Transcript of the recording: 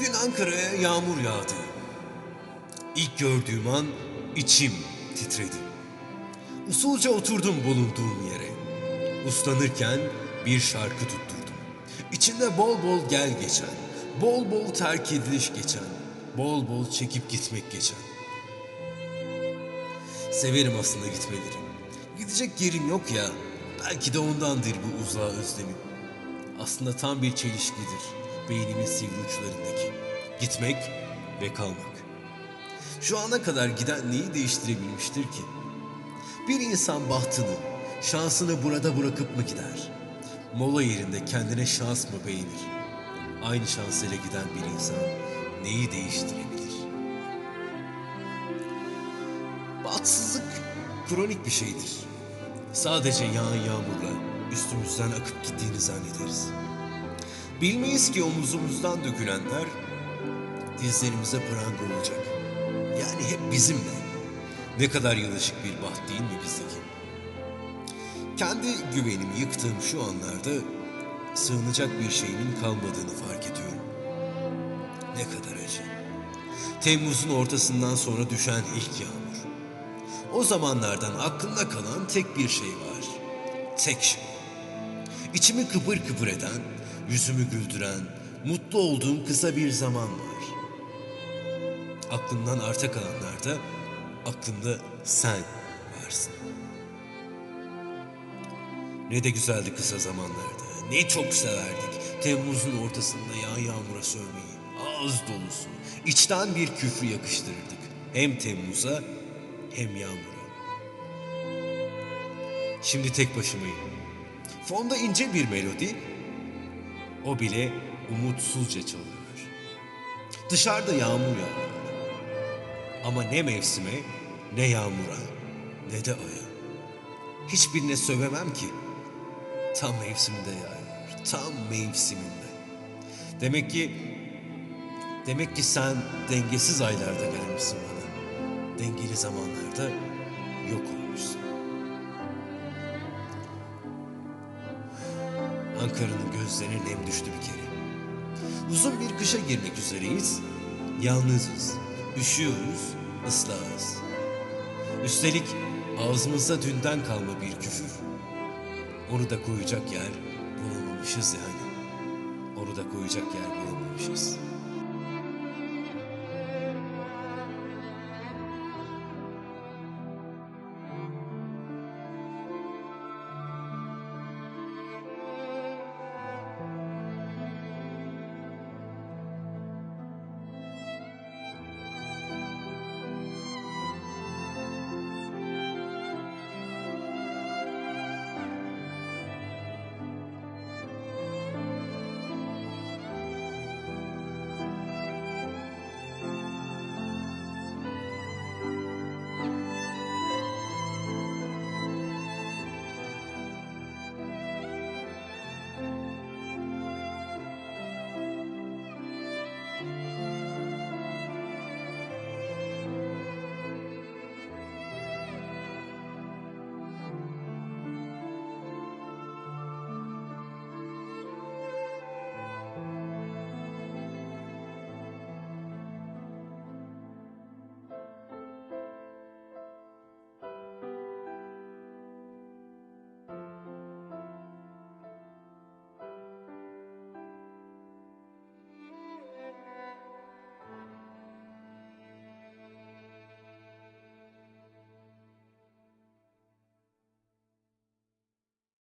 Bugün Ankara'ya yağmur yağdı. İlk gördüğüm an içim titredi. Usulca oturdum bulunduğum yere. Uslanırken bir şarkı tutturdum. İçinde bol bol gel geçen, bol bol terk ediliş geçen, bol bol çekip gitmek geçen. Severim aslında gitmeleri. Gidecek yerim yok ya. Belki de ondandır bu uzağa özlemim. Aslında tam bir çelişkidir beynimin sivri uçlarındaki. Gitmek ve kalmak. Şu ana kadar giden neyi değiştirebilmiştir ki? Bir insan bahtını, şansını burada bırakıp mı gider? Mola yerinde kendine şans mı beğenir? Aynı şansıyla giden bir insan neyi değiştirebilir? Bahtsızlık kronik bir şeydir. Sadece yağan yağmurla üstümüzden akıp gittiğini zannederiz. Bilmeyiz ki omuzumuzdan dökülenler dizlerimize pranga olacak. Yani hep bizimle. Ne kadar yılışık bir baht değil mi bizdeki? Kendi güvenimi yıktığım şu anlarda sığınacak bir şeyimin kalmadığını fark ediyorum. Ne kadar acı. Temmuz'un ortasından sonra düşen ilk yağmur. O zamanlardan aklımda kalan tek bir şey var. Tek şey. İçimi kıpır kıpır eden, yüzümü güldüren, mutlu olduğum kısa bir zaman var. Aklımdan arta kalanlarda aklımda sen varsın. Ne de güzeldi kısa zamanlarda. Ne çok severdik. Temmuz'un ortasında yağ yağmura sövmeyi. Ağız dolusu. içten bir küfrü yakıştırırdık. Hem Temmuz'a hem yağmura. Şimdi tek başımayım. Fonda ince bir melodi. O bile umutsuzca çalıyor. Dışarıda yağmur yağıyor. Ama ne mevsime, ne yağmura, ne de aya. Hiçbirine sövemem ki. Tam mevsiminde yağıyor. Tam mevsiminde. Demek ki demek ki sen dengesiz aylarda gelmişsin bana. Dengeli zamanlarda yok olmuşsun. Ankara'nın gözlerine nem düştü bir kere. Uzun bir kışa girmek üzereyiz. Yalnızız, üşüyoruz, ıslahız. Üstelik ağzımızda dünden kalma bir küfür. Onu da koyacak yer bulamamışız yani. Onu da koyacak yer bulamamışız.